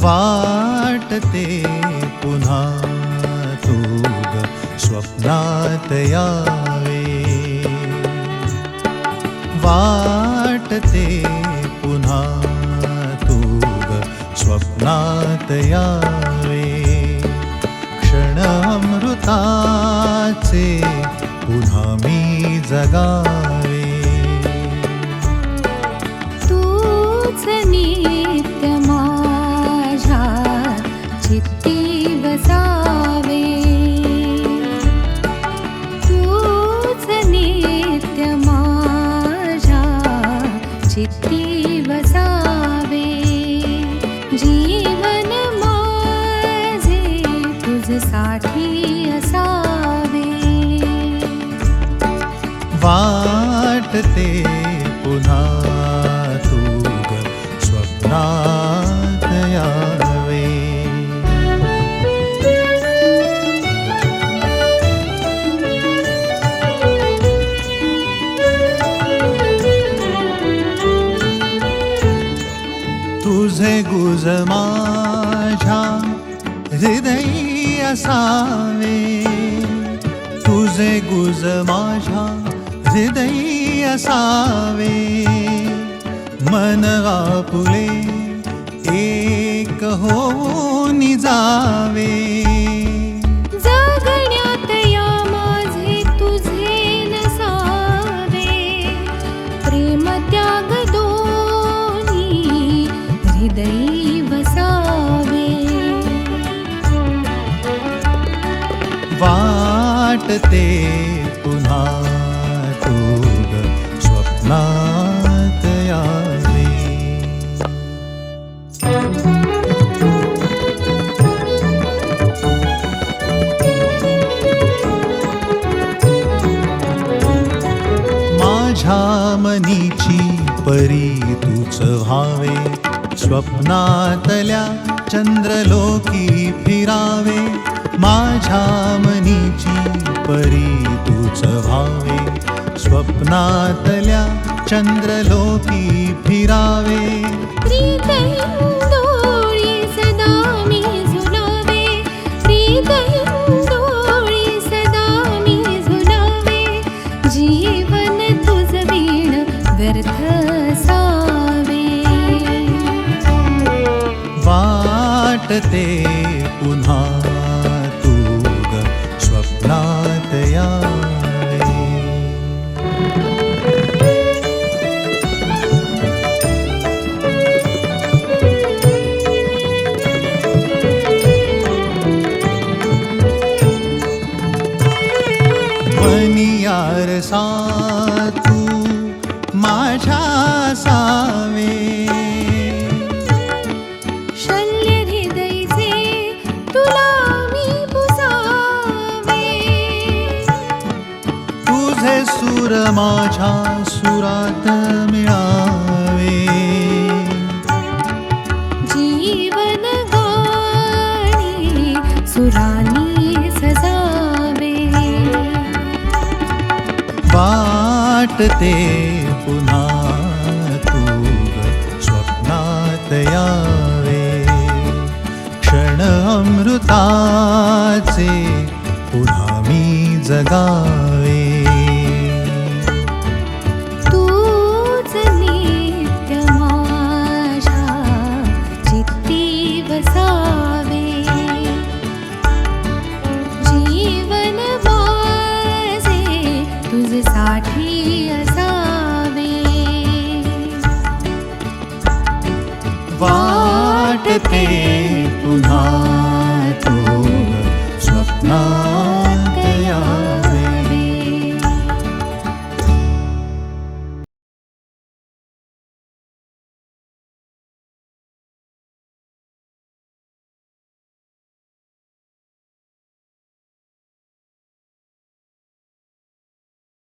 वाटते पुन्हा तुग स्वप्नात यावे. वाटते पुन्हा तुग स्वप्नात यावे. क्षण अमृताचे पुन्हा मी जगा चित्ती बसावे जीवन माझे तुझसाठी असावे। वाटते गुज माझ्या हृदयी असावे. तुझे गुज माझ्या हृदयी असावे. मन आपुले एक होऊन जावे. वाटते पुन्हा तुग स्वप्नात यावे. माझ्या मनीची परी तूच व्हावे. स्वप्नातल्या चंद्रलोकी फिरावे. माझ्या परी तूच व्हावे. स्वप्नातल्या चंद्रलोकी फिरावे. जीवन तुझ वीण व्यर्थ सावे. वाटते पुन्हा स्वप्नात सा तू माझ्या सावे माझ्या सुरात मिळावे. जीवन गाणी सुरानी सजावे. वाटते वाटते पुन्हा